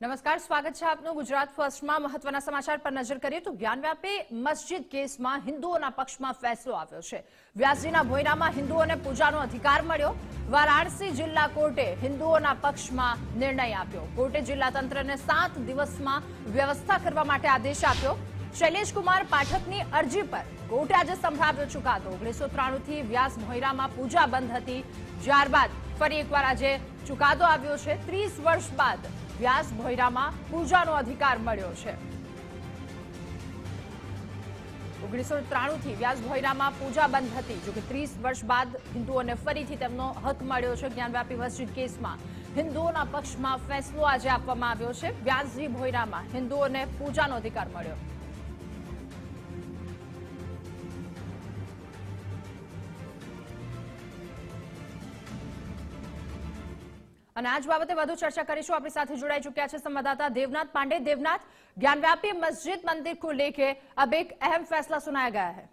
નમસ્કાર, સ્વાગત છે આપનું ગુજરાત ફર્સ્ટમાં મહત્વના સમાચાર પર નજર કરીએ તો જ્ઞાનવ્યાપે મસ્જિદ કેસમાં હિન્દુઓના પક્ષમાં ફેસલો આવ્યો છે. વ્યાસજીના ભોયરામાં હિન્દુઓને પૂજાનો અધિકાર મળ્યો. વારાણસી જિલ્લા કોર્ટે હિન્દુઓના પક્ષમાં નિર્ણય આપ્યો. કોર્ટે જિલ્લા તંત્રને સાત દિવસમાં વ્યવસ્થા કરવા માટે આદેશ આપ્યો. શૈલેષ કુમાર પાઠકની અરજી પર કોર્ટે આજે સંભળાવ્યો ચુકાદો. ઓગણીસો ત્રાણુંથી વ્યાસ ભોયરામાં પૂજા બંધ હતી. ત્યારબાદ ફરી એકવાર આજે ચુકાદો આવ્યો છે. ત્રીસ વર્ષ બાદ વ્યાસ ભોયરામાં પૂજાનો અધિકાર મળ્યો છે. ઓગણીસો ત્રાણુંથી વ્યાસ ભોયરામાં પૂજા બંધ હતી, જોકે ત્રીસ વર્ષ બાદ હિન્દુઓને ફરીથી તેમનો હક મળ્યો છે જ્ઞાનવ્યાપી મસ્જિદ કેસમાં. હિન્દુઓના પક્ષમાં ફેસલો આજે આપવામાં આવ્યો છે. વ્યાસજી ભોયરામાં હિન્દુઓને પૂજાનો અધિકાર મળ્યો. અને આજ બાબતે વધુ ચર્ચા કરીશું આપણી સાથે જોડાઈ ચુક્યા છે संवाददाता देवनाथ पांडे देवनाथ ज्ञानव्यापी मस्जिद मंदिर को लेके अब एक अहम फैसला सुनाया गया है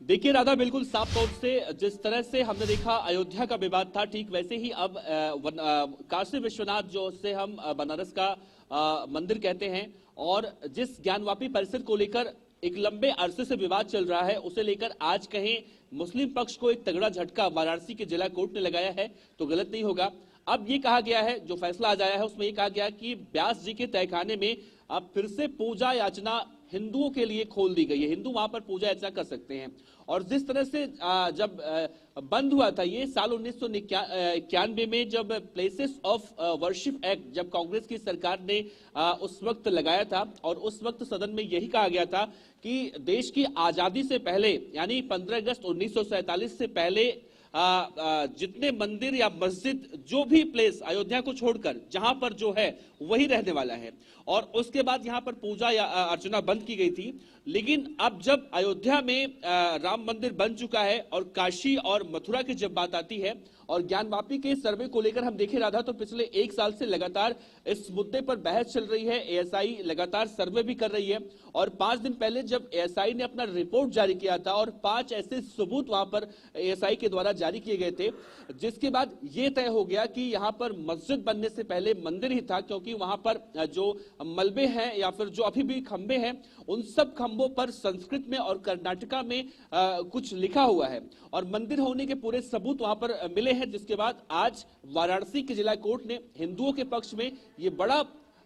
देखिए राधा बिल्कुल साफ तौर से जिस तरह से हमने देखा अयोध्या का विवाद था ठीक वैसे ही अब अ, वन- अ, काशी विश्वनाथ जो से हम अ, बनारस का अ, मंदिर कहते हैं और जिस ज्ञानवापी परिसर को लेकर एक लंबे अरसे से विवाद चल रहा है, उसे लेकर आज कहें मुस्लिम पक्ष को एक तगड़ा झटका वाराणसी के जिला कोर्ट ने लगाया है तो गलत नहीं होगा। अब ये कहा गया है, जो फैसला आज आया है, उसमें ये कहा गया कि ब्यास जी के तहखाने में अब फिर से पूजा याचना हिंदुओं के लिए खोल दी गई है। हिंदू वहाँ पर पूजा याचना कर सकते हैं। और जिस तरह से जब बंद हुआ था ये साल उन्नीस सौ इक्यानवे में जब प्लेसेस ऑफ़ वर्शिप एक्ट जब कांग्रेस की सरकार ने उस वक्त लगाया था और उस वक्त सदन में यही कहा गया था कि देश की आज़ादी से पहले, यानी 15 अगस्त उन्नीस से पहले आ, आ, जितने मंदिर या मस्जिद जो भी प्लेस अयोध्या को छोड़कर जहाँ पर जो है वही रहने वाला है। और उसके बाद यहाँ पर पूजा या अर्चना बंद की गई थी। लेकिन अब जब अयोध्या में राम मंदिर बन चुका है और काशी और मथुरा की जब बात आती है और ज्ञानवापी के सर्वे को लेकर हम देखे राधा तो पिछले एक साल से लगातार इस मुद्दे पर बहस चल रही है। एएसआई लगातार सर्वे भी कर रही है। और पाँच दिन पहले जब एएसआई ने अपना रिपोर्ट जारी किया था और पाँच ऐसे सबूत वहाँ पर एएसआई के द्वारा जारी किए गए थे जिसके बाद ये तय हो गया कि यहाँ पर मस्जिद बनने से पहले मंदिर ही था क्योंकि वहाँ पर जो मलबे हैं या फिर जो अभी भी खंबे हैं उन सब खंबों पर संस्कृत में और कर्नाटका में अ, कुछ लिखा हुआ है। और मंदिर होने के पूरे सबूत वहाँ पर मिले हैं जिसके बाद आज वाराणसी के जिला कोर्ट ने हिंदुओं के पक्ष में ये बड़ा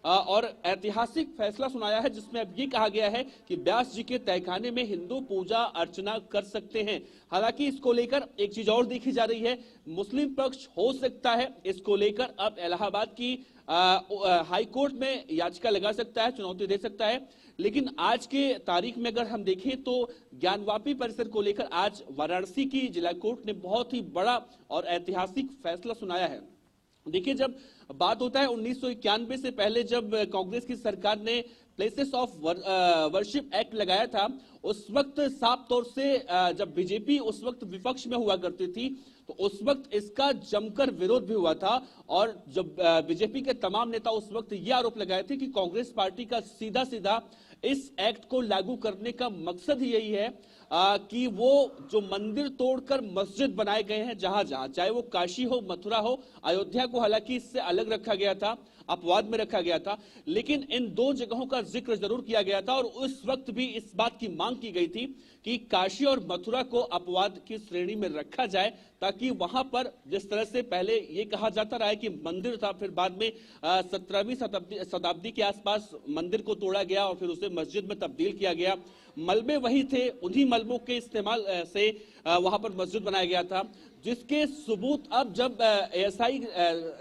और ऐतिहासिक फैसला सुनाया है जिसमें अब ये कहा गया है कि व्यास जी के तहखाने में हिंदू पूजा अर्चना कर सकते हैं। हालाँकि इसको लेकर एक चीज़ और देखी जा रही है मुस्लिम पक्ष हो सकता है इसको लेकर अब इलाहाबाद की अ, अ, हाई कोर्ट में याचिका लगा सकता है चुनौती दे सकता है। लेकिन आज के तारीख में अगर हम देखें तो ज्ञानवापी परिसर को लेकर आज वाराणसी की जिला कोर्ट ने बहुत ही बड़ा और ऐतिहासिक फैसला सुनाया है। देखिए, जब बात होता है उन्नीस से पहले जब कांग्रेस की सरकार ने प्लेसेस ऑफ़ वर्शिप एक्ट लगाया था, उस वक्त साफ़ तौर से जब बीजेपी उस वक्त विपक्ष में हुआ करती थी तो उस वक्त इसका जमकर विरोध भी हुआ था और जब बीजेपी के तमाम नेता उस वक्त ये आरोप लगाए थे कि कांग्रेस पार्टी का सीधा सीधा इस एक्ट को लागू करने का मकसद यही है आ, कि वो जो मंदिर तोड़कर मस्जिद बनाए गए हैं जहाँ जहाँ चाहे वो काशी हो मथुरा हो अयोध्या को हालाँकि इससे अलग रखा गया था अपवाद में रखा गया था लेकिन इन दो जगहों का ज़िक्र ज़रूर किया गया था और उस वक्त भी इस बात की मांग की गई थी कि काशी और मथुरा को अपवाद की श्रेणी में रखा जाए ताकि वहाँ पर जिस तरह से पहले ये कहा जाता रहा है कि मंदिर था, फिर बाद में सत्रहवीं शताब्दी शताब्दी के आसपास मंदिर को तोड़ा गया और फिर उसे मस्जिद में तब्दील किया गया। मलबे वही थे, उन्हीं मलबों के इस्तेमाल से वहाँ पर मस्जिद बनाया गया था, जिसके सबूत अब जब एएसआई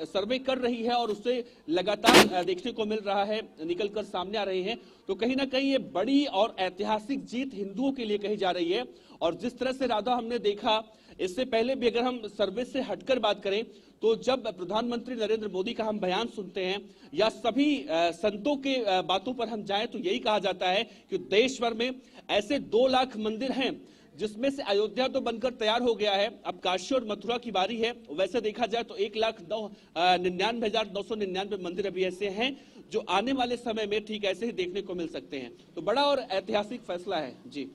सर्वे कर रही है और उससे लगातार देखने को मिल रहा है निकल कर सामने आ रहे हैं तो कहीं ना कहीं ये बड़ी और ऐतिहासिक जीत हिंदुओं के लिए कही जा रही है। और जिस तरह से राधा हमने देखा इससे पहले भी अगर हम सर्वे से हटकर बात करें तो जब प्रधानमंत्री नरेंद्र मोदी का हम बयान सुनते हैं या सभी संतों के बातों पर हम जाएँ तो यही कहा जाता है कि देश भर में ऐसे दो लाख मंदिर हैं जिसमें से अयोध्या तो बनकर तैयार हो गया है। अब काशी और मथुरा की बारी है। वैसे देखा जाए तो एक लाख नौ निन्यानवे हज़ार नौ सौ निन्यानवे मंदिर अभी ऐसे हैं जो आने वाले समय में ठीक ऐसे ही देखने को मिल सकते हैं। तो बड़ा और ऐतिहासिक फैसला है। जी।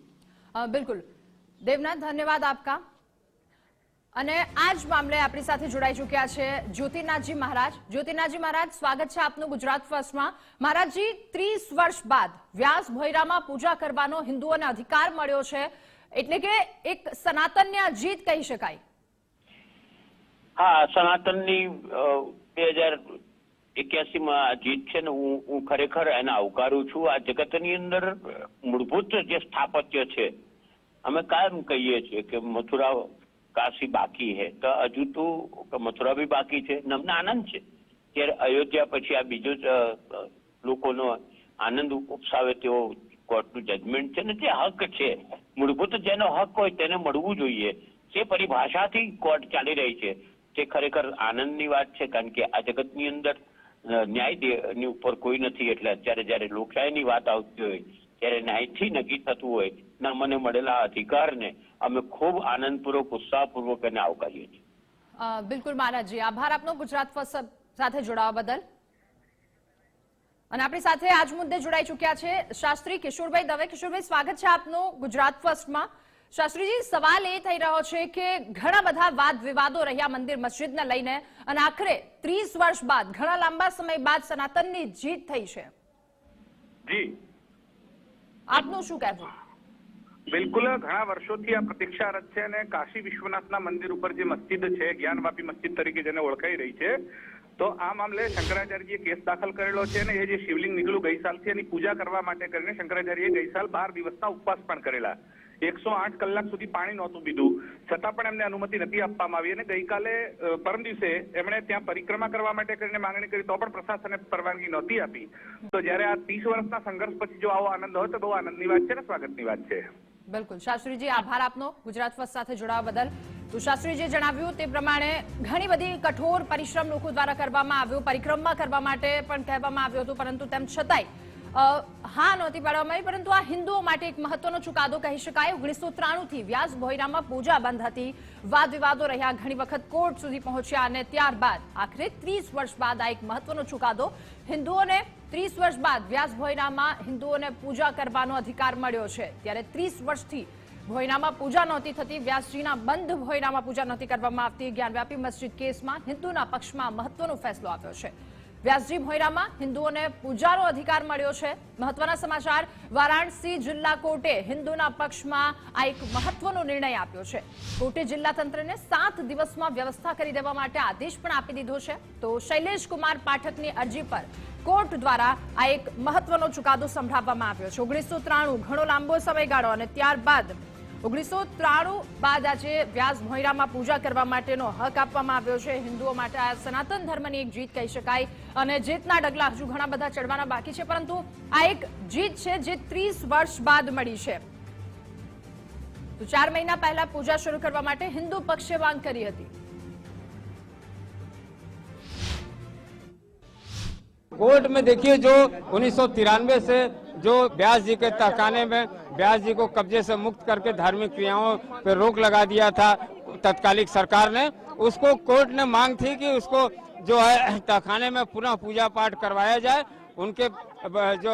अ, बिल्कुल। देवनाथ धन्यवाद आपका। અને આ જ મામલે આપણી સાથે જોડાઈ ચૂક્યા છે જ્યોતિનાથજી મહારાજ. જ્યોતિનાથજી મહારાજ, સ્વાગત છે આપનું ગુજરાત ફર્સ્ટમાં. મહારાજજી, ત્રીસ વર્ષ બાદ વ્યાસ ભોયરામાં પૂજા કરવાનો હિન્દુઓને અધિકાર મળ્યો છે. એટલે કે એક સનાતન્ય જીત કહી શકાય. હા, સનાતનની બે હજાર એક્યાસી માં આ જીત છે ને હું હું ખરેખર એને આવકારું છું. આ જગતની અંદર મૂળભૂત જે સ્થાપત્ય છે, અમે કાયમ કહીએ છીએ કે મથુરા કાશી બાકી છે તો હજુ તો મથુરા બી બાકી છે. ને આનંદ છે. ત્યારે અયોધ્યા પછી આ બીજો લોકોનો આનંદ ઉપસાવે તેવો કોર્ટનું જજમેન્ટ છે ને જે હક છે. મૂળભૂત જેનો હક હોય તેને મળવું જોઈએ. જે પરિભાષાથી કોર્ટ ચાલી રહી છે. તે ખરેખર આનંદની વાત છે, કારણ કે આ જગતની અંદર ન્યાયની ઉપર કોઈ નથી. એટલે અત્યારે જયારે લોકશાહીની વાત આવતી હોય, ત્યારે ન્યાયથી નક્કી થતું હોય ના મને મળેલા અધિકારને અમે ખૂબ આનંદપૂર્વક ઉત્સાહપૂર્વક એને આવકારીએ છીએ. બિલકુલ મહારાજજી આભાર આપનો ગુજરાત સાથે જોડાવા બદલ. અને આપણી સાથે આજ મુદ્દે જોડાઈ ચૂક્યા છે શાસ્ત્રી કિશોરભાઈ દવે. કિશોરભાઈ સ્વાગત છે આપનું ગુજરાત ફર્સ્ટમાં શાસ્ત્રીજી સવાલ એ થઈ રહ્યો છે કે ઘણા બધા વાદ વિવાદો રહ્યા મંદિર મસ્જિદને લઈને અને આખરે ત્રીસ વર્ષ બાદ ઘણા લાંબા સમય બાદ સનાતનની જીત થઈ છે. જી. આપનું શું કહેવું? બિલકુલ ઘણા વર્ષોથી આ પ્રતીક્ષારત છે અને કાશી વિશ્વનાથના મંદિર ઉપર જે મસ્જિદ છે, જ્ઞાનવાપી મસ્જિદ તરીકે જેને ઓળખાઈ રહી છે, તો આ મામલે શંકરાચાર્યજીએ કેસ દાખલ કરેલો છે અને એ જે શિવલિંગ નીકળ્યું ગઈ એની પૂજા કરવા માટે કરીને શંકરાચાર્યએ ગઈ સાલ બાર દિવસના ઉપવાસ પણ કરેલા. એકસો આઠ કલાક સુધી પાણી નહોતું પીધું. છતાં પણ એમને અનુમતિ નથી આપવામાં આવી અને ગઈકાલે પરમ દિવસે એમણે ત્યાં પરિક્રમા કરવા માટે કરીને માંગણી કરી તો પણ પ્રશાસને પરવાનગી નહોતી આપી. તો જ્યારે આ ત્રીસ વર્ષના સંઘર્ષ પછી જો આવો આનંદ હોય તો બહુ આનંદની વાત છે ને સ્વાગતની વાત છે. બિલકુલ. શાસ્ત્રીજી, આભાર આપનો. ગુજરાત ફર્સ્ટ સાથે જોડાવા બદલ. તો શાસ્ત્રીજીએ જણાવ્યું તે પ્રમાણે ઘણી બધી કઠોર પરિશ્રમ લોકો દ્વારા કરવામાં આવ્યો, પરિક્રમા કરવા માટે પણ કહેવામાં આવ્યું હતું, પરંતુ તેમ છતાંય હા નહોતી પાડવામાં આવી, પરંતુ આ હિન્દુઓ માટે એક મહત્વનો ચુકાદો કહી શકાય. ઓગણીસો ત્રાણુંથી વ્યાસ ભોયરામાં પૂજા બંધ હતી. વાદ વિવાદો રહ્યા ઘણી વખત કોર્ટ સુધી પહોંચ્યા અને ત્યારબાદ, આખરે ત્રીસ વર્ષ બાદ આ એક મહત્વનો ચુકાદો હિન્દુઓને ત્રીસ વર્ષ બાદ વ્યાસ ભોયનામાં હિન્દુઓને પૂજા કરવાનો અધિકાર મળ્યો છે. ત્યારે ત્રીસ વર્ષથી ભોયનામાં પૂજા નહોતી થતી. વ્યાસજીના બંધ ભોયનામાં પૂજા નહોતી કરવામાં આવતી. જ્ઞાનવ્યાપી મસ્જિદ કેસમાં હિન્દુના પક્ષમાં મહત્વનો ફેસલો આવ્યો છે. વ્યાસજી ભોયરામાં હિન્દુઓને પૂજાનો અધિકાર મળ્યો છે. મહત્વના સમાચાર, વારાણસી જિલ્લા કોર્ટે હિન્દુના પક્ષમાં આ એક મહત્વનો નિર્ણય આપ્યો છે. કોર્ટે જિલ્લા તંત્રને સાત દિવસમાં વ્યવસ્થા કરી દેવા માટે આદેશ પણ આપી દીધો છે. તો શૈલેષ કુમાર પાઠકની અરજી પર કોર્ટ દ્વારા આ એક મહત્વનો ચુકાદો સંભળાવવામાં આવ્યો છે. ઓગણીસો ત્રાણું, ઘણો લાંબો સમયગાળો અને ત્યારબાદ ઓગણીસો ત્રાણું બાદ આજે વ્યાસ ભોયરામાં પૂજા કરવા માટેનો હક આપવામાં આવ્યો છે. હિન્દુઓ માટે આ સનાતન ધર્મની એક જીત કહી શકાય અને જીતના ડગલા હજુ ઘણા બધા ચડવાના બાકી છે, પરંતુ આ એક જીત છે જે ત્રીસ વર્ષ બાદ મળી છે. તો ચાર મહિના પહેલા પૂજા શરૂ કરવા માટે હિન્દુ પક્ષે માંગ કરી હતી. कोर्ट में देखिए जो उन्नीस सौ तिरानवे से जो ब्यास जी के तहखाने में ब्यास जी को कब्जे से मुक्त करके धार्मिक क्रियाओं पर रोक लगा दिया था, तत्कालिक सरकार ने। उसको कोर्ट ने मांग थी कि उसको जो है, तहखाने में पुनः पूजा पाठ करवाया जाए। उनके जो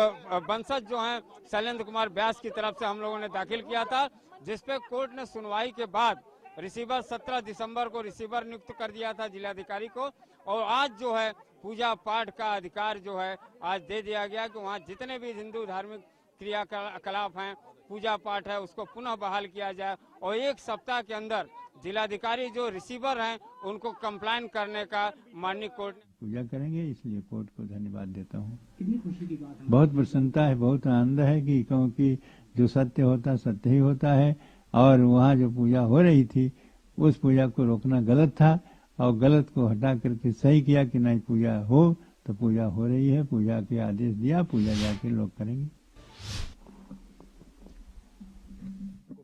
वंशज जो हैं, शैलेंद्र कुमार ब्यास की तरफ़ से हम लोगों ने दाखिल किया था जिसपे कोर्ट ने सुनवाई के बाद रिसीवर 17 दिसंबर को रिसीवर नियुक्त कर दिया था जिलाधिकारी को और आज जो है पूजा पाठ का अधिकार जो है आज दे दिया गया कि वहाँ जितने भी हिंदू धार्मिक क्रियाकलाप हैं पूजा पाठ है उसको पुनः बहाल किया जाए और एक सप्ताह के अंदर जिलाधिकारी जो रिसीवर हैं उनको कंप्लाइन करने का माननीय कोर्ट पूजा करेंगे इसलिए कोर्ट को धन्यवाद देता हूँ। कितनी खुशी की बात है। बहुत प्रसन्नता है बहुत आनंद है कि क्योंकि जो सत्य होता सत्य ही होता है। और वहाँ जो पूजा हो रही थी, उस पूजा को रोकना गलत था और गलत को हटा करके सही किया कि नहीं, पूजा हो तो पूजा हो रही है, पूजा के आदेश दिया, पूजा जाके लोग करेंगे।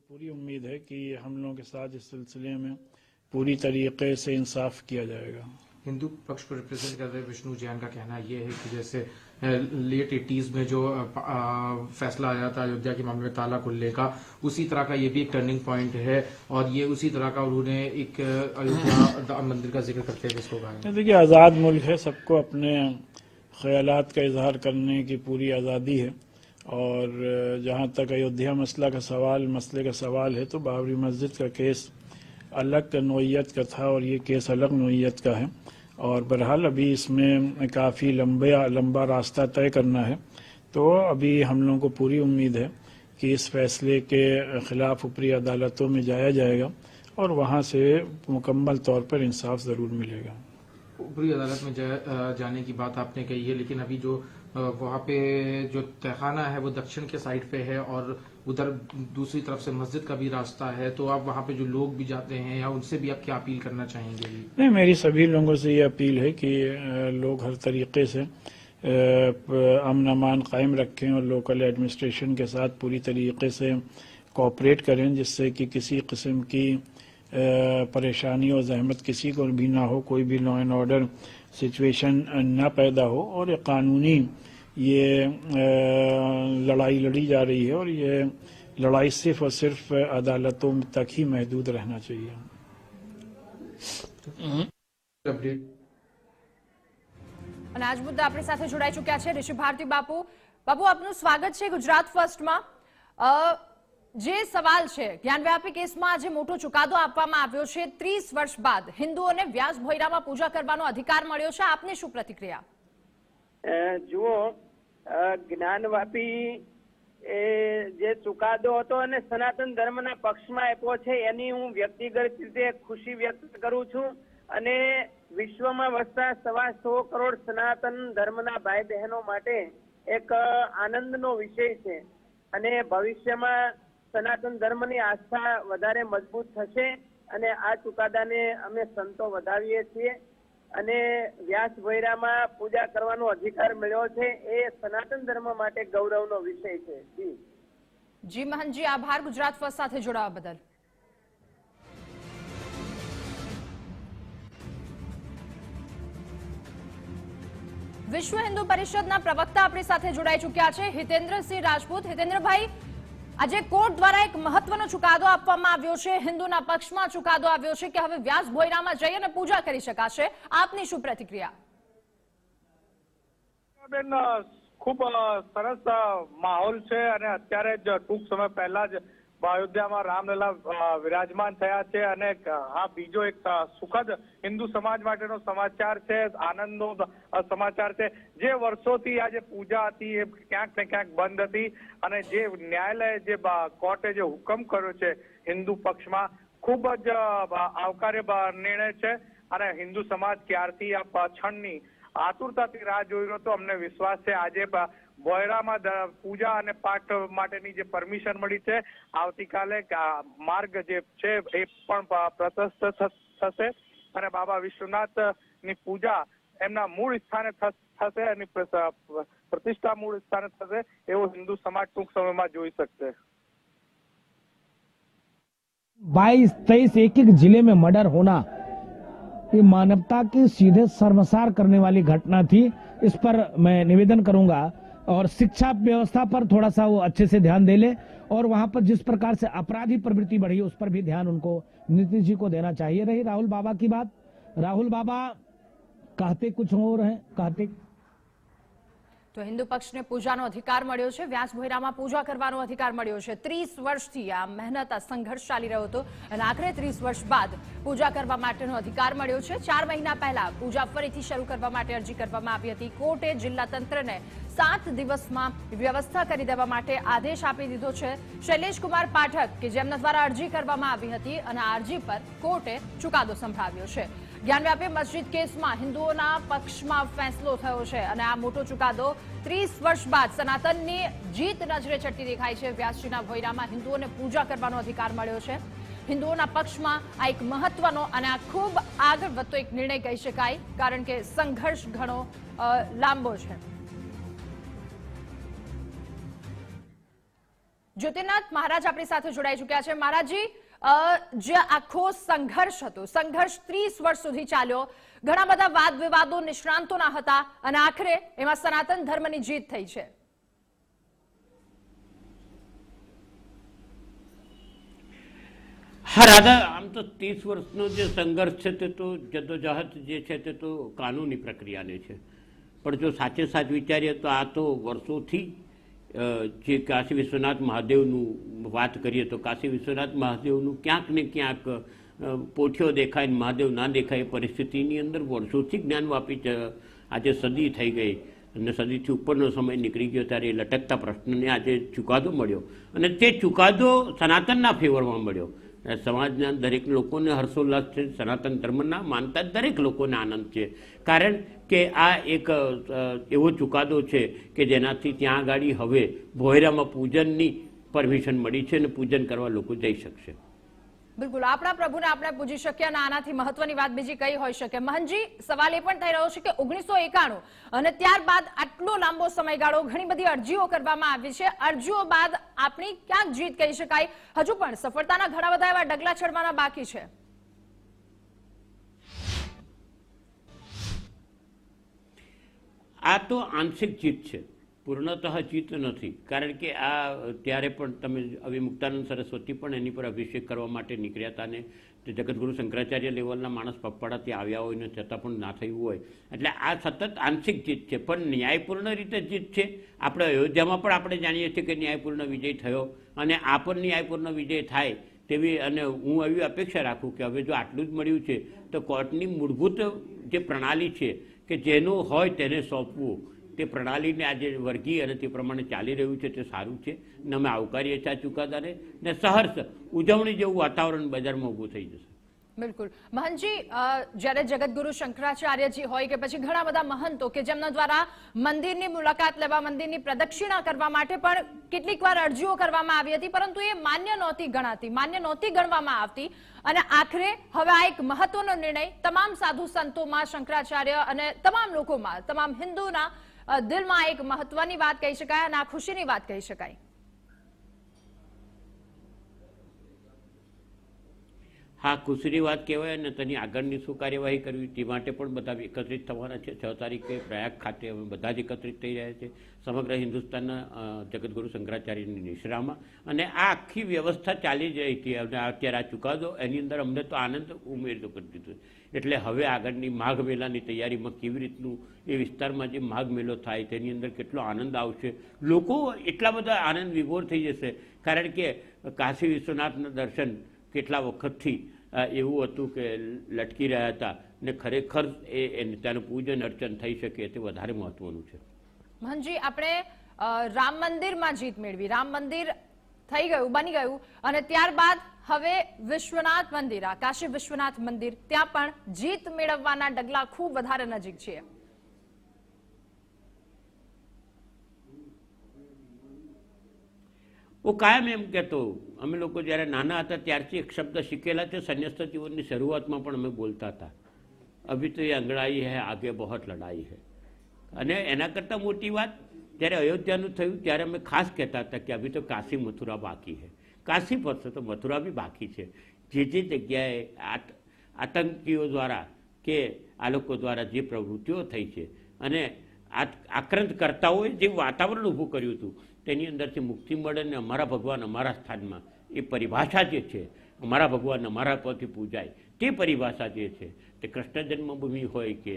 पूरी उम्मीद है कि हम लोगों के साथ इस सिलसिले में पूरी तरीके से इंसाफ किया जाएगा। हिंदू पक्ष को रिप्रेजेंट कर रहे विष्णु जैन का कहना यह है कि जैसे लेट एटीज में जो फैसला आया था अयोध्या के मामले में ताला खुलने का, उसी तरह का ये भी एक टर्निंग पॉइंट है और ये उसी तरह का उन्होंने एक अयोध्या मंदिर का ज़िक्र करते हुए इसको कहा देखिए, आज़ाद मुल्क है, सबको अपने ख्याल का इजहार करने की पूरी आज़ादी है और जहाँ तक अयोध्या मसला का सवाल, मसले का सवाल है तो बाबरी मस्जिद का केस अलग नोयत का था और ये केस अलग नोयत का है। और बहरहाल अभी इसमें काफ़ी लंबा लंबा रास्ता तय करना है। तो अभी हम लोगों को पूरी उम्मीद है कि इस फैसले के खिलाफ ऊपरी अदालतों में जाया जाएगा और वहाँ से मुकम्मल तौर पर इंसाफ ज़रूर मिलेगा। ऊपरी अदालत में जा, जाने की बात आपने कही है लेकिन अभी जो वहाँ पे जो तहखाना है वो दक्षिण के साइड पे है और उधर दूसरी तरफ़ से मस्जिद का भी रास्ता है तो आप वहाँ पे जो लोग भी जाते हैं या उनसे भी आप क्या अपील करना चाहेंगे? नहीं, मेरी सभी लोगों से ये अपील है कि लोग हर तरीके से अमन अमान कायम रखें और लोकल एडमिनिस्ट्रेशन के साथ पूरी तरीके से कोऑपरेट करें, जिससे कि किसी किस्म की परेशानी और जहमत किसी को भी ना हो, कोई भी लॉ एंड ऑर्डर सिचुएशन ना पैदा हो और एक कानूनी ये अ, लड़ाई लड़ी जा रही है और ये लड़ाई सिर्फ और सिर्फ अदालतों तक ही महदूद रहना चाहिए अपडेट અને આજ મુદ્દે આપણી સાથે જોડાઈ ચૂક્યા છે ઋષિ ભારતી બાપુ બાપુ આપનું સ્વાગત છે ગુજરાત ફર્સ્ટમાં અ, જે સવાલ છે જ્ઞાનવ્યાપી કેસમાં આજે મોટો ચુકાદો આપવામાં આવ્યો છે ત્રીસ વર્ષ બાદ હિન્દુઓને વ્યાસ ભોયરામાં પૂજા કરવાનો અધિકાર મળ્યો છે આપની શું પ્રતિક્રિયા અ, જુઓ જ્ઞાનવાપી એ જે ચુકાદો હતો અને સનાતન ધર્મના પક્ષમાં આપ્યો છે, એની હું વ્યક્તિગત રીતે ખુશી વ્યક્ત કરું છું અને વિશ્વમાં વસતા સવા સો કરોડ સનાતન ધર્મના ભાઈ બહેનો માટે એક આનંદનો વિષય છે અને ભવિષ્યમાં સનાતન ધર્મની આસ્થા વધારે મજબૂત થશે અને આ ચુકાદાને અમે સંતો વધાવીએ છીએ. અને વ્યાસ ભૈરામાં પૂજા કરવાનો અધિકાર મળ્યો છે, એ સનાતન ધર્મ માટે ગૌરવનો વિષય છે. જી. જી મહનજી, આભાર. ગુજરાત ફર્સ્ટ સાથે જોડાવા બદલ. વિશ્વ હિન્દુ પરિષદના પ્રવક્તા આપણી સાથે જોડાઈ ચૂક્યા છે. હિતેન્દ્રસિંહ રાજપૂત. હિતેન્દ્રભાઈ આજે કોર્ટ દ્વારા એક મહત્વનો ચુકાદો આપવામાં આવ્યો છે. હિન્દુના પક્ષમાં ચુકાદો આવ્યો છે કે હવે વ્યાસ ભોયરામાં જઈ અને પૂજા કરી શકાશે. આપની શું પ્રતિક્રિયા? ખૂબ સરસ માહોલ છે અને અત્યારે જ ટૂંક સમય પહેલા જ અયોધ્યામાં રામલલા વિરાજમાન થયા છે અને આ બીજો એક સુખદ હિન્દુ સમાજ માટેનો સમાચાર છે, આનંદનો સમાચાર છે. જે વર્ષોથી આ જે પૂજા હતી, એ ક્યાંક ને ક્યાંક બંધ હતી અને જે ન્યાયાલય જે કોર્ટે જે હુકમ કર્યો છે હિન્દુ પક્ષમાં, ખૂબ જ આવકાર્ય નિર્ણય છે. અને હિન્દુ સમાજ ક્યારથી આ પાછળની આતુરતાથી રાહ જોઈ રહ્યો હતો અમને વિશ્વાસ છે આજે બ- બોયરામાં દ- પૂજા અને પાઠ માટેની જે પરમિશન મળી છે આવતીકાલે આ માર્ગ જે છે એ પણ પ- પ્રશસ્ત થ- થશે અને બાબા વિશ્વનાથ ની પૂજા એમના મૂળ સ્થાને થ- થશે અને પ્ર- પ્રતિષ્ઠા મૂળ સ્થાને થશે એવો હિન્દુ સમાજ ટૂંક સમયમાં જોઈ શકશે बाईस तेईस एक एक जिले में मर्डर होना ये मानवता की सीधे शर्मसार करने वाली घटना थी, इस पर मैं निवेदन करूँगा और शिक्षा व्यवस्था पर थोड़ा सा वो अच्छे से ध्यान दे ले और वहाँ पर जिस प्रकार से अपराधी प्रवृत्ति बढ़ी, उस पर भी ध्यान उनको, नीतीश जी को देना चाहिए। रही राहुल बाबा की बात। राहुल बाबा, कहते कुछ और हैं? कहते તો હિન્દુ પક્ષને પૂજાનો અધિકાર મળ્યો છે. વ્યાસ ભોયરામાં પૂજા કરવાનો અધિકાર મળ્યો છે. ત્રીસ વર્ષથી આ મહેનત, આ સંઘર્ષ ચાલી રહ્યો હતો અને આખરે ત્રીસ વર્ષ બાદ પૂજા કરવા માટેનો અધિકાર મળ્યો છે. ચાર મહિના પહેલા પૂજા ફરીથી શરૂ કરવા માટે અરજી કરવામાં આવી હતી. કોર્ટે જિલ્લા તંત્રને સાત દિવસમાં વ્યવસ્થા કરી દેવા માટે આદેશ આપી દીધો છે. શૈલેષ કુમાર પાઠક, કે જેમના દ્વારા અરજી કરવામાં આવી હતી અને આ અરજી પર કોર્ટે ચુકાદો સંભળાવ્યો છે. જ્ઞાનવ્યાપી મસ્જિદ કેસમાં હિન્દુઓના પક્ષમાં ફેંસલો થયો છે અને આ મોટો ચુકાદો ત્રીસ વર્ષ બાદ સનાતનની જીત નજરે ચડતી દેખાય છે. વ્યાસજીના ભોયરામાં હિન્દુઓને પૂજા કરવાનો અધિકાર મળ્યો છે. હિન્દુઓના પક્ષમાં આ એક મહત્વનો અને આ ખૂબ આગળ વધતો એક નિર્ણય કહી શકાય, કારણ કે સંઘર્ષ ઘણો લાંબો છે. જ્યોતિનાથ મહારાજ આપણી સાથે જોડાઈ ચુક્યા છે. મહારાજજી જે આખો સંઘર્ષ હતો. સંઘર્ષ ત્રીસ વર્ષ સુધી ચાલ્યો. ઘણા બધા વાદ વિવાદો નિષ્ણાંતોના હતા અને આખરે એમાં સનાતન ધર્મની જીત થઈ છે. હા, રાધા, આમ તો ત્રીસ વર્ષનો જે સંઘર્ષ છે તે તો જદ્દોજહદ જે છે તે તો કાનૂની પ્રક્રિયાને છે. પણ જો સાચે સાચ વિચારીએ તો આ તો વર્ષોથી જે કાશી વિશ્વનાથ મહાદેવનું વાત કરીએ તો કાશી વિશ્વનાથ મહાદેવનું ક્યાંક ને ક્યાંક પોઠિયો દેખાય મહાદેવ ના દેખાય પરિસ્થિતિની અંદર વર્ષોથી જ્ઞાન વાપી આજે સદી થઈ ગઈ. અને સદીથી ઉપરનો સમય નીકળી ગયો ત્યારે એ લટકતા પ્રશ્નને આજે ચુકાદો મળ્યો. અને તે ચુકાદો સનાતનના ફેવરમાં મળ્યો. સમાજના દરેક લોકોને હર્ષોલ્લાસ છે, સનાતન ધર્મના માનતા દરેક લોકોને આનંદ છે. કારણ કે આ એક એવો ચુકાદો છે કે જેનાથી ત્યાં આગળ હવે ભોયરામાં પૂજનની પરમિશન મળી છે અને પૂજન કરવા લોકો જઈ શકશે. બિલકુલ. આપણા પ્રભુને આપણે પૂજી શકીએ અને આનાથી મહત્વની વાત બીજી કઈ હોઈ શકે? મહનજી, સવાલ એ પણ થઈ રહ્યો છે કે ઓગણીસો એકાણું અને ત્યારબાદ આટલો લાંબો સમયગાળો ઘણી બધી અરજીઓ કરવામાં આવી છે. અરજીઓ બાદ આપણી ક્યાંક જીત કહી શકાય? હજુ પણ સફળતાના ઘણા બધા એવા ડગલા ચડવાના બાકી છે. આ તો આંશિક જીત છે. પૂર્ણતઃ જીત નથી. કારણ કે આ ત્યારે પણ તમે હવે મુક્તાનંદ સરસ્વતી પણ એની પર અભિષેક કરવા માટે નીકળ્યા હતા ને, તે જગતગુરુ શંકરાચાર્ય લેવલના માણસ પપ્પાડા આવ્યા હોય ને, છતાં પણ ના થયું હોય. એટલે આ સતત આંશિક જીત છે, પણ ન્યાયપૂર્ણ રીતે જીત છે. આપણે અયોધ્યામાં પણ આપણે જાણીએ છીએ કે ન્યાયપૂર્ણ વિજય થયો અને આ પણ ન્યાયપૂર્ણ વિજય થાય તેવી અને હું એવી અપેક્ષા રાખું કે હવે જો આટલું જ મળ્યું છે, તો કોર્ટની મૂળભૂત જે પ્રણાલી છે કે જેનું હોય તેને સોંપવું. તે પ્રણાલીને આજે વર્ગી અને તે પ્રમાણે ચાલી રહ્યું છે તે સારું છે. ને અમે આવકારીએ છીએ ચુકાદાને. ને સહર્ષ, ઉજવણી જેવું વાતાવરણ બજારમાં ઊભું થઈ જશે. બિલકુલ. મહંતજી જ્યારે જગતગુરુ શંકરાચાર્યજી હોય કે પછી ઘણા બધા મહંતો કે જેમના દ્વારા મંદિરની મુલાકાત લેવા, મંદિરની પ્રદક્ષિણા કરવા માટે પણ કેટલીક વાર અરજીઓ કરવામાં આવી હતી, પરંતુ એ માન્ય નહોતી ગણાતી. માન્ય નહોતી ગણવામાં આવતી. અને આખરે હવે આ એક મહત્વનો નિર્ણય તમામ સાધુ સંતોમાં, શંકરાચાર્ય અને તમામ લોકોમાં, તમામ હિન્દુના દિલમાં એક મહત્વની વાત કહી શકાય અને આ ખુશીની વાત કહી શકાય. હા ખુશીની વાત કહેવાય અને તેની આગળની શું કાર્યવાહી કરવી, તે માટે પણ બધા એકત્રિત થવાના છે. છ તારીખે પ્રયાગ ખાતે અમે બધા જ એકત્રિત થઈ રહ્યા છે. સમગ્ર હિન્દુસ્તાનના જગતગુરુ શંકરાચાર્યની નિશ્રામાં. અને આ આખી વ્યવસ્થા ચાલી જ રહી હતી. અને અત્યારે આ ચુકાદો, એની અંદર અમને તો આનંદ ઉમેરતો કરી દીધો. એટલે હવે આગળની માઘ મેળાની તૈયારીમાં કેવી રીતનું, એ વિસ્તારમાં જે માઘ મેળો થાય, તેની અંદર કેટલો આનંદ આવશે. લોકો એટલા બધા આનંદ વિભોર થઈ જશે. કારણ કે કાશી વિશ્વનાથના દર્શન કેટલા વખતથી એવું હતું કે લટકી રહ્યા હતા ને ખરેખર એ ત્યાંનું પૂજન અર્ચન થઈ શકે તે વધારે મહત્વનું છે. મહનજી, આપણે રામ મંદિરમાં જીત મેળવી. રામ મંદિર થઈ ગયું, બની ગયું અને ત્યારબાદ હવે વિશ્વનાથ મંદિર આ કાશી વિશ્વનાથ મંદિર, ત્યાં પણ જીત મેળવવાના ડગલા ખૂબ વધારે નજીક છે હું કાયમ એમ કહેતો અમે લોકો જ્યારે નાના હતા ત્યારથી એક શબ્દ શીખેલા છે, સંન્યસ્ત જીવનની શરૂઆતમાં પણ અમે બોલતા હતા. અભી તો એ અંગડાઈ હૈ, આગે બહોત લડાઈ હૈ. અને એના કરતાં મોટી વાત, જ્યારે અયોધ્યાનું થયું, ત્યારે અમે ખાસ કહેતા હતા કે અભી તો કાશી મથુરા બાકી છે કાશી પડશે તો મથુરા બી બાકી છે. જે જે જગ્યાએ આત, આતંકીઓ દ્વારા કે આ લોકો દ્વારા જે પ્રવૃત્તિઓ થઈ છે, અને આક્રાંતકર્તાઓએ જે વાતાવરણ ઊભું કર્યું હતું તેની અંદરથી મુક્તિ મળે ને અમારા ભગવાન અમારા સ્થાનમાં. એ પરિભાષા જે છે, અમારા ભગવાન અમારા પરથી પૂજાય. તે પરિભાષા જે છે, તે કૃષ્ણ જન્મભૂમિ હોય કે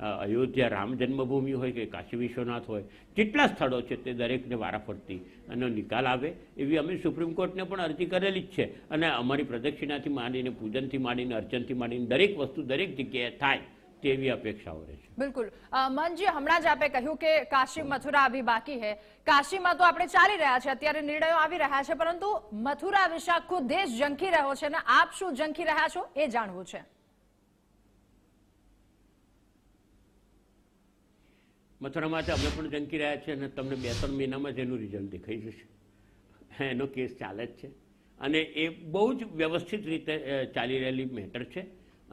અયોધ્યા રામ જન્મભૂમિ હોય કે કાશી વિશ્વનાથ હોય, જેટલા સ્થળો છે તે દરેકને વારાફરતી એનો નિકાલ આવે એવી અમે સુપ્રીમ કોર્ટને પણ અરજી કરેલી જ છે. અને અમારી પ્રદક્ષિણાથી માંડીને પૂજનથી માંડીને અર્ચનથી માંડીને દરેક વસ્તુ દરેક જગ્યાએ થાય. તેવી અપેક્ષાઓ રહે છે. બિલકુલ. મનજી હમણાં જ આપે કહ્યું કે કાશી મથુરા અભી બાકી હે. કાશીમાં તો આપણે ચાલી રહ્યા છે અત્યારે નિર્ણયો આવી રહ્યા છે પરંતુ મથુરા વિશે આખો દેશ ઝંખી રહ્યો છે અને આપ શું ઝંખી રહ્યા છો એ જાણવું છે. મથુરામાં અમે પણ જંકી રહ્યા છીએ અને તમને બે ત્રણ મહિનામાં જ એનું રિઝલ્ટ દેખાઈ જશે. એનો કેસ ચાલે જ છે. અને એ બહુ જ વ્યવસ્થિત રીતે ચાલી રહેલી મેટર છે.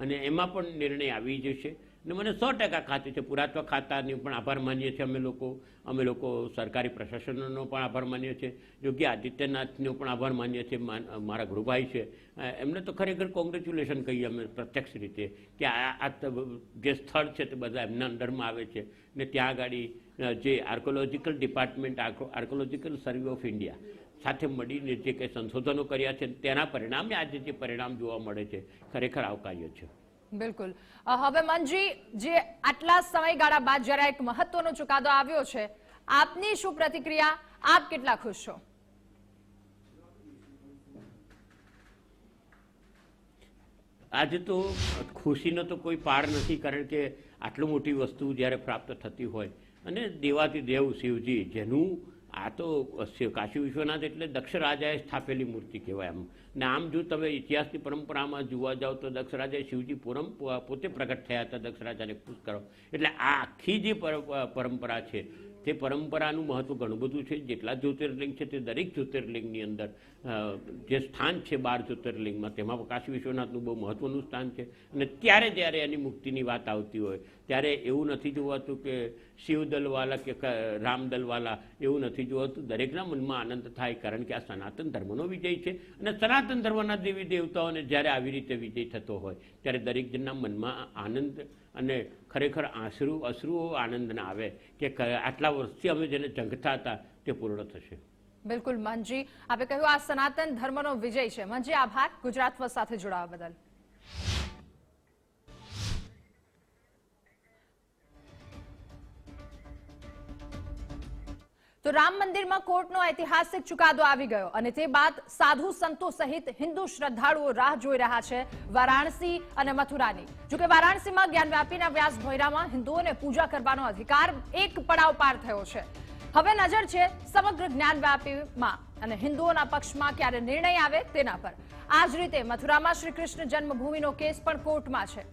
અને એમાં પણ નિર્ણય આવી જશે ને મને સો ટકા ખાતરી છે. પુરાતત્વ ખાતાની પણ આભાર માનીએ છીએ અમે લોકો. અમે લોકો સરકારી પ્રશાસનનો પણ આભાર માનીએ છીએ. યોગી આદિત્યનાથનો પણ આભાર માનીએ છીએ. મારા ગૃહભાઈ છે. એમને તો ખરેખર કોંગ્રેચ્યુલેશન કહીએ અમે પ્રત્યક્ષ રીતે કે આ જે સ્થળ છે તે બધા એમના અંડરમાં આવે છે. ને ત્યાં આગળ જે archaeological department archaeological survey of India સાથે મળીને જે કંઈ સંશોધનો કર્યા છે તેના પરિણામે આજે જે પરિણામ જોવા મળે છે ખરેખર આવકાર્ય છે. બિલકુલ. હવે મનજી જે આટલા સમયગાળા બાદ જરા એક મહત્વનો ચુકાદો આવ્યો છે આપની શું પ્રતિક્રિયા? આપ કેટલા ખુશ છો? આજે તો ખુશીનો તો કોઈ પાર નથી કારણ કે આટલું મોટી વસ્તુ જ્યારે પ્રાપ્ત થતી હોય અને દેવાતી દેવ શિવજી જેનું આ તો કાશી વિશ્વનાથ એટલે દક્ષ રાજાએ સ્થાપેલી મૂર્તિ કહેવાય આમ. ને આમ જો તમે ઇતિહાસની પરંપરામાં જોવા જાઓ તો દક્ષ રાજાએ શિવજી પૂરમ, પોતે પ્રગટ થયા હતા, દક્ષ રાજાને ખુશ કરો. એટલે આ આખી જે પરંપરા છે તે પરંપરાનું મહત્વ ઘણું બધું છે. જેટલા જ્યોતિર્લિંગ છે તે દરેક જ્યોતિર્લિંગની અંદર જે સ્થાન છે બાર જ્યોતિર્લિંગમાં, તેમાં કાશી વિશ્વનાથનું બહુ મહત્વનું સ્થાન છે. અને ત્યારે જ્યારે એની મુક્તિની વાત આવતી હોય, ત્યારે એવું નથી જોવાતું કે શિવદલવાલા કે રામદલવાલા એવું નથી જોવાતું. દરેકના મનમાં આનંદ થાય, કારણ કે આ સનાતન ધર્મનો વિજય છે. અને સનાતન ધર્મના દેવી દેવતાઓને જ્યારે આવી રીતે વિજય થતો હોય, ત્યારે દરેક જણના મનમાં આનંદ અને ખરેખર આંસરુ અશ્રુઓ આનંદના આવે કે આટલા વર્ષથી અમે જેને ઝંખતા હતા, તે પૂર્ણ થશે. બિલકુલ, મનજી. આપે કહ્યું, આ સનાતન ધર્મનો વિજય છે. મનજી, આભાર. ગુજરાત સાથે જોડાવા બદલ. તો રામ મંદિરમાં કોર્ટનો ઐતિહાસિક ચુકાદો આવી ગયો અને તે બાદ સાધુ સંતો સહિત હિન્દુ શ્રદ્ધાળુઓ રાહ જોઈ રહ્યા છે વારાણસી અને મથુરાની. જોકે વારાણસીમાં જ્ઞાનવ્યાપીના વ્યાસ ભોયરામાં હિન્દુઓને પૂજા કરવાનો અધિકાર એક પડાવ પાર થયો છે. હવે નજર છે સમગ્ર જ્ઞાનવ્યાપીમાં અને હિન્દુઓના પક્ષમાં ક્યારે નિર્ણય આવે તેના પર. આ જ રીતે મથુરામાં શ્રી કૃષ્ણ જન્મભૂમિનો કેસ પણ કોર્ટમાં છે.